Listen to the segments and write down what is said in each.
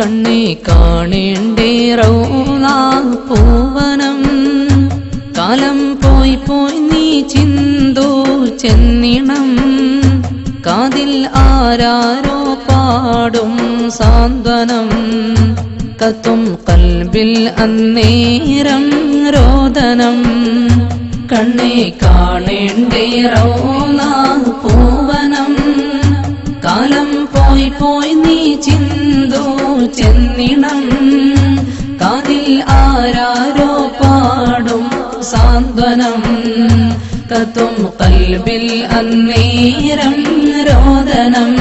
കണ്ണേ കാണേണ്ടേ റൗള പൂവനം. കാലം പോയി പോയി നീ ചിന്തു ചെന്നിണം. കാതിൽ ആരാരോ പാടും സാന്ത്വനം. കത്തും കൽബിൽ അന്നേരം രോദനം. കണ്ണേ കാണേണ്ടേ റൗള പൂവനം. കാലം പോയി പോയി നീ ചിന്തു ചെന്നിണം. കാതിൽ ആരാരോ പാടും സാന്ത്വനം. കത്തും കൽബിൽ അന്നേരം രോദനം.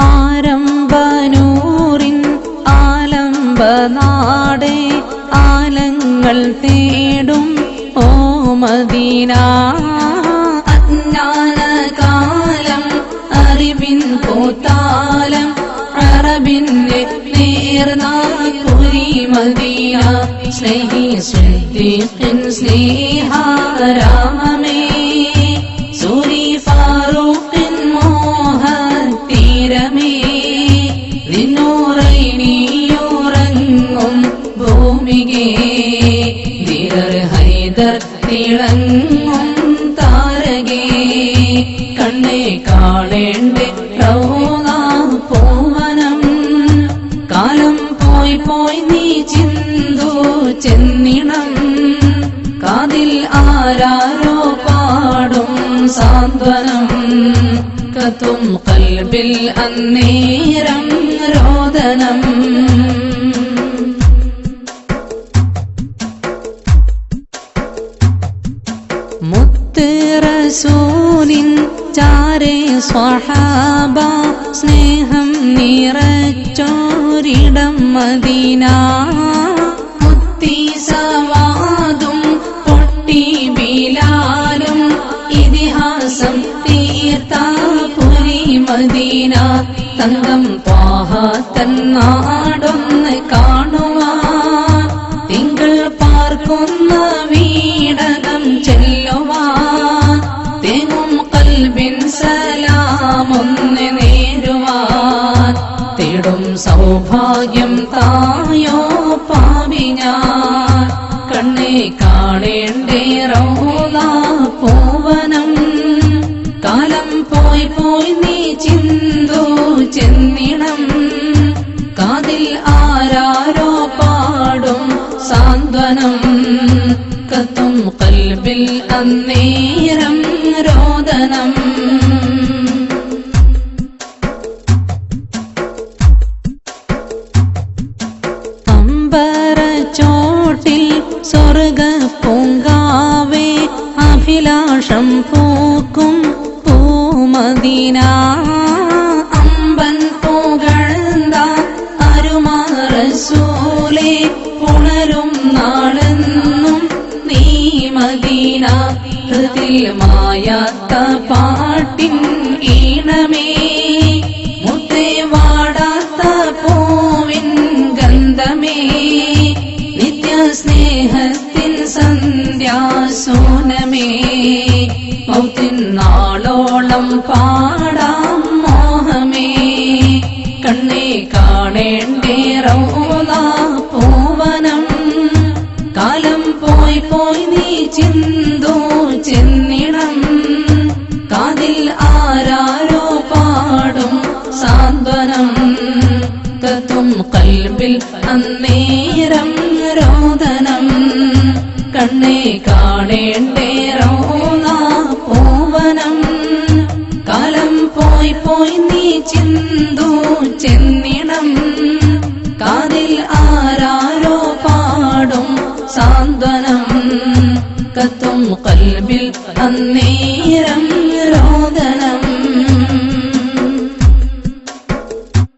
ആരംഭനൂറിൻ ആലംബ നാടേ ആലങ്ങൾ മദീന അജ്ഞാനകാലം അറിവിൻ പോത്താലം അറബിന്റെ നേർനാക്കുരി മദീന സ്നേഹി സ്നേഹ സ്നേഹാരാമമേ കാണേണ്ടേ? റൗള പോവനം. കാലം പോയി പോയി നീ ചിന്തു ചെന്നിണം. കാതിൽ ആരാരോ പാടും സാന്ത്വനം. കത്തും കൽബിൽ അന്നേരം രോദനം. മുത്ത് റസൂലിൻ ചാരേ സ്വഹാബ സ്നേഹം നിറച്ചോരിടം മദീന. മുത്തി സവാദും പൊട്ടി ബിലാലും ഇതിഹാസം തീർത്ത പുരി മദീന. തങ്കം പാഹ തന്നാടൊന്ന് കാണുവാൻ തിങ്കൾ പാർക്കുന്ന സൗഭാഗ്യം തായോ പാവി ഞാൻ കണ്ണേ കാണേണ്ടേ റൗല പൂവനം. കാലം പോയി പോയി നീ ചിന്തു ചെന്നിടം കാതിൽ ആരാരോ പാടും സാന്ത്വനം. കത്തും കൽബിൽ അന്നേരം രോദനം. പൂമദീന അമ്പൻ പുകഴ്ന്ന അരുമാറസൂലേ പുണരും നാളെന്നും നീ മദീന. ഹൃതിൽ മായാത്ത പാട്ടിൻ ഈണമേ മുത്തേ വാടാത്ത പൂവിൻ ഗന്ധമേ. നിത്യ സ്നേഹത്തിൻ സന്ധ്യാസൂനമേ മൗത്തിൻ നാളോളം പാടാം മോഹമേ. കണ്ണേ കാണേണ്ടേ റോലാ പൂവനം. കാലം പോയി പോയി നീ ചിന്തു ചെന്നിടം. കാതിൽ ആരാരോ പാടും സാന്ത്വനം. കത്തും കൽബിൽ അന്നേരം രോദനം. കണ്ണേ കാണേണ്ടേ റൗള പോയി നീ ചിന്തു ചെന്നിണം കാതിൽ ആരാരോ പാടും സാന്ത്വനം. കത്തും കൽബിൽ അന്നേരം